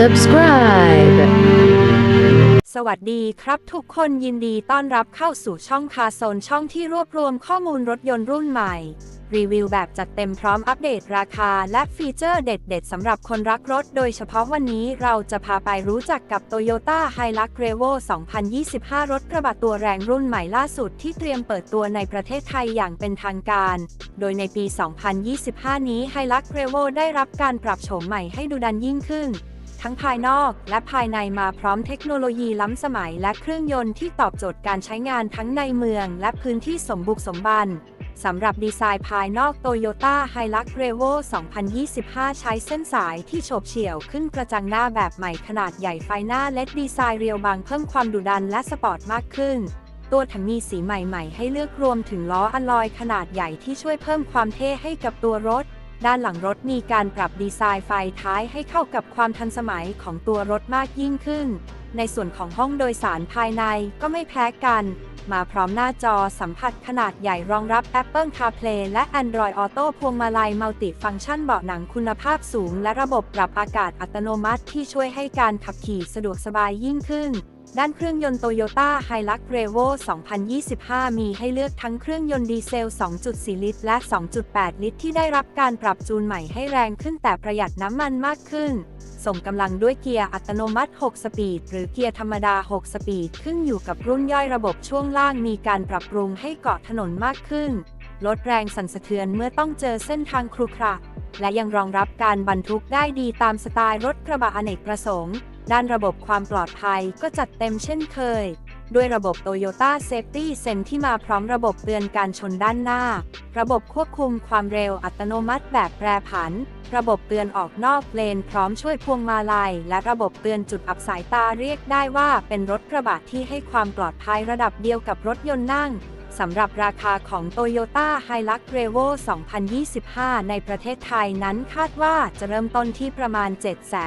subscribe. สวัสดีครับทุกคนยินดีต้อนรับเข้าสู่ช่องคาโซนช่องที่รวบรวมข้อมูลรถยนต์รุ่นใหม่ รีวิวแบบจัดเต็มพร้อมอัปเดตราคาและฟีเจอร์เด็ดๆสำหรับคนรักรถ โดยเฉพาะวันนี้เราจะพาไปรู้จักกับ Toyota Hilux Revo 2025 รถกระบะตัวแรงรุ่นใหม่ล่าสุดที่เตรียมเปิดตัวในประเทศไทยอย่างเป็นทางการ โดยในปี 2025 นี้ Hilux Revo ได้รับการปรับโฉมใหม่ให้ดูดันยิ่งขึ้น ทั้งภายนอกและภายในมาพร้อมเทคโนโลยีล้ำสมัยและเครื่องยนต์ที่ตอบโจทย์การใช้งานทั้งในเมืองและพื้นที่สมบุกสมบันสำหรับดีไซน์ภายนอก Toyota Hilux Revo 2025 ใช้เส้นสายที่โฉบเฉี่ยวขึ้นกระจังหน้าแบบใหม่ขนาดใหญ่ไฟหน้าเล็ดดีไซน์เรียวบางเพิ่มความดุดันและสปอร์ตมากขึ้น ตัวถังมีสีใหม่ๆ ให้เลือกรวมถึงล้ออะลอยขนาดใหญ่ที่ช่วยเพิ่มความเท่ให้กับตัวรถ ด้านหลังรถมีการปรับดีไซน์ไฟท้ายให้เข้ากับความทันสมัยของตัวรถมากยิ่งขึ้น ในส่วนของห้องโดยสารภายในก็ไม่แพ้กัน มาพร้อมหน้าจอสัมผัสขนาดใหญ่รองรับ Apple CarPlay และ Android Auto พวงมาลัยมัลติฟังก์ชันเบาะหนังคุณภาพสูง และระบบปรับอากาศอัตโนมัติที่ช่วยให้การขับขี่สะดวกสบายยิ่งขึ้น ด้านเครื่องยนต์ Toyota Hilux Revo 2025 มีให้เลือกทั้งเครื่องยนต์ดีเซล 2.4 ลิตร และ 2.8 ลิตร ที่ได้รับการปรับจูนใหม่ให้แรงขึ้นแต่ประหยัดน้ำมันมากขึ้น ส่งกำลังด้วยเกียร์อัตโนมัติ 6 สปีด หรือเกียร์ธรรมดา 6 สปีด ขึ้นอยู่กับรุ่นย่อยระบบช่วงล่างมีการปรับปรุงให้เกาะถนนมากขึ้น ลดแรงสั่นสะเทือนเมื่อต้องเจอเส้นทางครุขระและยังรองรับการบรรทุกได้ดีตามสไตล์รถกระบะอเนกประสงค์ด้านระบบความปลอดภัยก็จัดเต็มเช่นเคย ด้วยระบบ Toyota Safety Sense ที่มาพร้อมระบบเตือนการชนด้านหน้า ระบบควบคุมความเร็วอัตโนมัติแบบแปรผัน ระบบเตือนออกนอกเลนพร้อมช่วยพวงมาลัย และระบบเตือนจุดอับสายตาเรียกได้ว่าเป็นรถกระบะที่ให้ความปลอดภัยระดับเดียวกับรถยนต์นั่ง สำหรับราคาของ Toyota Hilux Revo 2025 ในประเทศไทยนั้นคาดว่าจะเริ่มต้นที่ประมาณ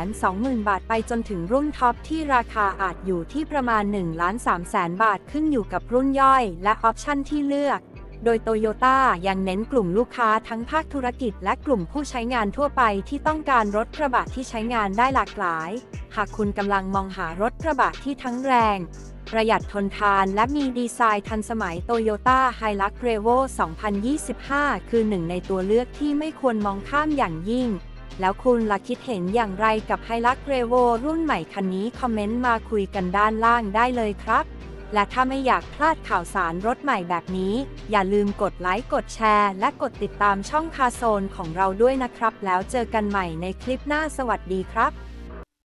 720,000 บาทไปจนถึงรุ่นท็อปที่ราคาอาจอยู่ที่ประมาณ1 3 0 0 0 0บาทขึ้นอยู่กับรุ่นย่อยและออปชันที่เลือก โดยโตโยต้ายังเน้นกลุ่มลูกค้าทั้งภาคธุรกิจและกลุ่มผู้ใช้งานทั่วไปที่ต้องการรถกระบะที่ใช้งานได้หลากหลาย หากคุณกำลังมองหารถกระบะที่ทั้งแรง ประหยัดทนทานและมีดีไซน์ทันสมัย Toyota Hilux Revo 2025 คือหนึ่งในตัวเลือกที่ไม่ควรมองข้ามอย่างยิ่ง แล้วคุณล่ะคิดเห็นอย่างไรกับ Hilux Revo รุ่นใหม่คันนี้คอมเมนต์มาคุยกันด้านล่างได้เลยครับ และถ้าไม่อยากพลาดข่าวสารรถใหม่แบบนี้ อย่าลืมกดไลค์กดแชร์และกดติดตามช่องคาโซนของเราด้วยนะครับ แล้วเจอกันใหม่ในคลิปหน้าสวัสดีครับ